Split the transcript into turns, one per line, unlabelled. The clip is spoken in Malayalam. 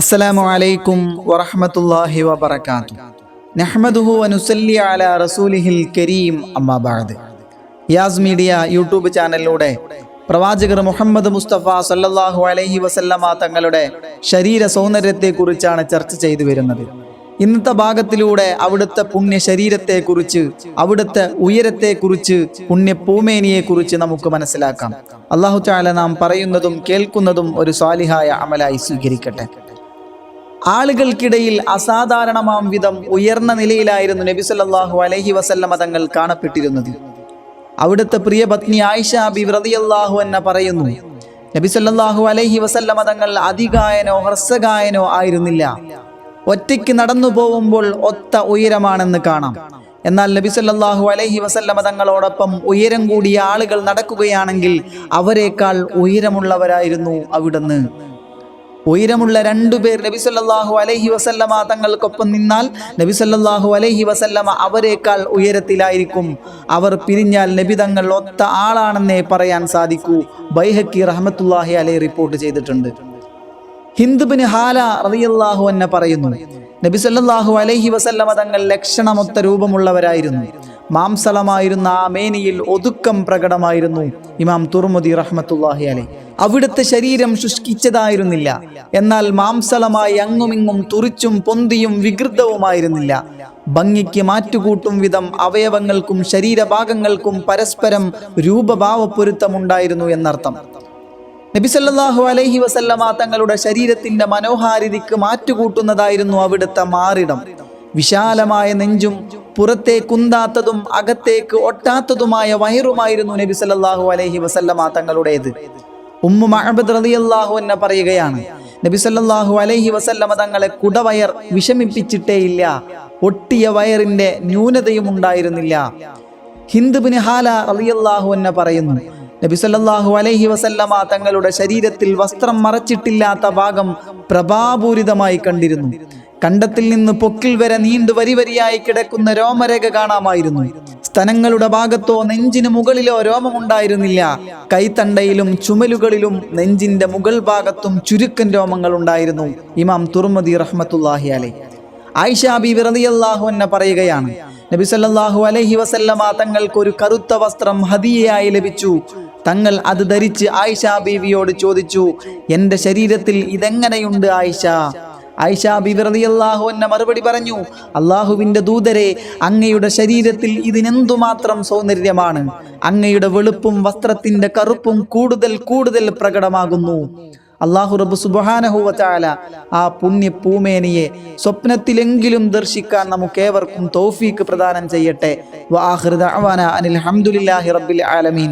അസ്സലാമു അലൈക്കും വറഹ്മത്തുള്ളാഹി വബറകാത്തു നഹ്മദുഹു അനുസല്ലി അലാ റസൂലിഹിൽ കരീം അമ്മാബാദ് യാസ് മീഡിയ യൂട്യൂബ് ചാനലിലൂടെ പ്രവാചകർ മുഹമ്മദ് മുസ്തഫ സല്ലല്ലാഹു അലൈഹി വസല്ലമ തങ്ങളുടെ ശരീര സൗന്ദര്യത്തെക്കുറിച്ചാണ് ചർച്ച ചെയ്തു വരുന്നത്. ഇന്നത്തെ ഭാഗത്തിലൂടെ അവിടുത്തെ പുണ്യ ശരീരത്തെക്കുറിച്ച് അവിടുത്തെ ഉയരത്തെക്കുറിച്ച് പുണ്യ പൂമേനിയെക്കുറിച്ച് നമുക്ക് മനസ്സിലാക്കാം. അള്ളാഹു ചാല നാം പറയുന്നതും കേൾക്കുന്നതും ഒരു സ്വാലിഹായ അമലായി സ്വീകരിക്കട്ടെ. ആളുകൾക്കിടയിൽ അസാധാരണമാം വിധം ഉയർന്ന നിലയിലായിരുന്നു നബി സല്ലാഹു അലഹി വസല്ലമ തങ്ങൾ കാണപ്പെട്ടിരുന്നത്. അവിടുത്തെ പ്രിയ പത്നി ആയിഷ ബി വ്രതിയല്ലാഹു എന്ന പറയുന്നു നബി സല്ലാഹു അലഹി വസല്ലമ തങ്ങൾ അതിഗായനോ ഹ്രസ്വഗായനോ ആയിരുന്നില്ല. ഒറ്റയ്ക്ക് നടന്നു പോകുമ്പോൾ ഒത്ത ഉയരമാണെന്ന് കാണാം. എന്നാൽ നബി സല്ലാഹു അലഹി വസല്ലമ തങ്ങളോടൊപ്പം ഉയരം കൂടിയ ആളുകൾ നടക്കുകയാണെങ്കിൽ അവരെക്കാൾ ഉയരമുള്ളവരായിരുന്നു അവിടുന്ന്. ഉയരമുള്ള രണ്ടുപേർ നബി സല്ലല്ലാഹു അലൈഹി വസല്ലമ തങ്ങൾക്കൊപ്പം നിന്നാൽ നബി സല്ലല്ലാഹു അലൈഹി വസല്ലമ അവരെക്കാൾ ഉയരത്തിലായിരിക്കും. അവർ പിരിഞ്ഞാൽ നബി തങ്ങൾ ഒത്ത ആളാണെന്നേ പറയാൻ സാധിക്കൂ. ബൈഹക്കി റഹമത്തുല്ലാഹി അലൈ റിപ്പോർട്ട് ചെയ്തിട്ടുണ്ട്. ഹിന്ദുബിന് ഹാല റളിയല്ലാഹു എന്നെ പറയുന്നു നബി സല്ലല്ലാഹു അലൈഹി വസല്ലമ തങ്ങൾ ലക്ഷണമൊത്ത രൂപമുള്ളവരായിരുന്നു. മാംസളമായിരുന്ന ആ മേനിയിൽ ഒതുക്കം പ്രകടമായിരുന്നു. ഇമാം തുർമുദി റഹ്മത്തുല്ലാഹി അലൈ. അവിടുത്തെ ശരീരം ശുഷ്കിച്ചതായിരുന്നില്ല. എന്നാൽ മാംസളമായി അങ്ങുമിങ്ങും തുറിച്ചും പൊന്തിയും വികൃതവുമായിരുന്നില്ല. ഭംഗിക്ക് മാറ്റുകൂട്ടും വിധം അവയവങ്ങൾക്കും ശരീരഭാഗങ്ങൾക്കും പരസ്പരം രൂപഭാവപ്പൊരുത്തമുണ്ടായിരുന്നു എന്നർത്ഥം. നബിസല്ലാഹു അലൈഹി വസല്ലമ തങ്ങളുടെ ശരീരത്തിന്റെ മനോഹാരിതയ്ക്ക് മാറ്റുകൂട്ടുന്നതായിരുന്നു അവിടുത്തെ മാറിടം. വിശാലമായ നെഞ്ചും പുറത്തെ കുന്താത്തതും അകത്തേക്ക് ഒട്ടാത്തതുമായ വയറുമായിരുന്നു നബി സല്ലാഹു അലൈഹി വസല്ലമ തങ്ങളുടേത്. ഉമ്മു മഹബദ് റളിയല്ലാഹു എന്നെ പറയുകയാണ് നബി സല്ലാഹു അലൈഹി വസല്ലമ തങ്ങളെ കുടവയർ വിഷമിപ്പിച്ചിട്ടേയില്ല ഒട്ടിയ വയറിന്റെ ന്യൂനതയും ഉണ്ടായിരുന്നില്ല. ഹിന്ദുബിന് ഹാല റളിയല്ലാഹു എന്നെ പറയുന്നു നബി സല്ലല്ലാഹു അലൈഹി വസല്ലമ തങ്ങളുടെ ശരീരത്തിൽ വസ്ത്രം മറച്ചിട്ടില്ലാത്ത ഭാഗം പ്രഭാപൂരിതമായി കണ്ടിരുന്നു. കണ്ടത്തിൽ നിന്ന് പൊക്കിൽ വരെ നീണ്ടു വരിവരിയായി കിടക്കുന്ന രോമരേഖ കാണാമായിരുന്നു. സ്തനങ്ങളുടെ ഭാഗത്തോ നെഞ്ചിന് മുകളിലോ രോമമുണ്ടായിരുന്നില്ല കൈത്തണ്ടയിലും ചുമലുകളിലും നെഞ്ചിന്റെ മുകൾ ഭാഗത്തും ചുരുക്കൻ രോമങ്ങൾ ഉണ്ടായിരുന്നു. ഇമാം തുർമദി റഹ്മത്തുല്ലാഹി അലൈ. ആയിഷാബി വിറതിയല്ലാഹു അൻഹ പറയുകയാണ് നബി സല്ലല്ലാഹു അലൈഹി വസല്ലമ തങ്ങൾക്ക് ഒരു കറുത്ത വസ്ത്രം ഹദിയയായി ലഭിച്ചു. തങ്ങൾ അത് ധരിച്ച് ആയിഷ ബീവിയോട് ചോദിച്ചു എന്റെ ശരീരത്തിൽ ഇതെങ്ങനെയുണ്ട് ആയിഷ? ആയിഷ ബീവി റളിയല്ലാഹു അൻഹ മറുപടി പറഞ്ഞു അള്ളാഹുവിന്റെ ദൂതരെ അങ്ങയുടെ ശരീരത്തിൽ ഇതിനെന്തുമാത്രം സൗന്ദര്യമാണ്? അങ്ങയുടെ വെളുപ്പും വസ്ത്രത്തിന്റെ കറുപ്പും കൂടുതൽ കൂടുതൽ പ്രകടമാകുന്നു. അള്ളാഹു റബ്ബു സുബ്ഹാനഹു വതആല ആ പുണ്യ പൂമേനിയെ സ്വപ്നത്തിലെങ്കിലും ദർശിക്കാൻ നമുക്കേവർക്കും തൗഫീക്ക് പ്രദാനം ചെയ്യട്ടെ. അനിൽ ഹംദുലില്ലാഹി റബ്ബിൽ ആലമീൻ.